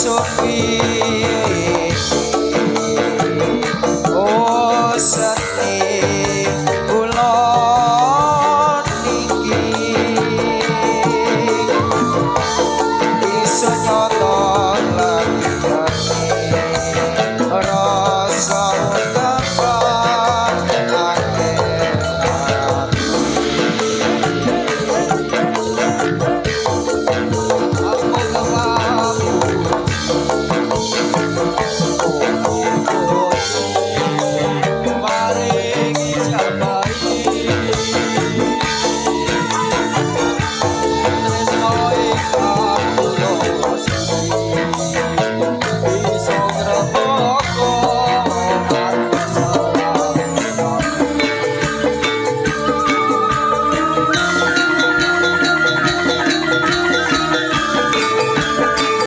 সখী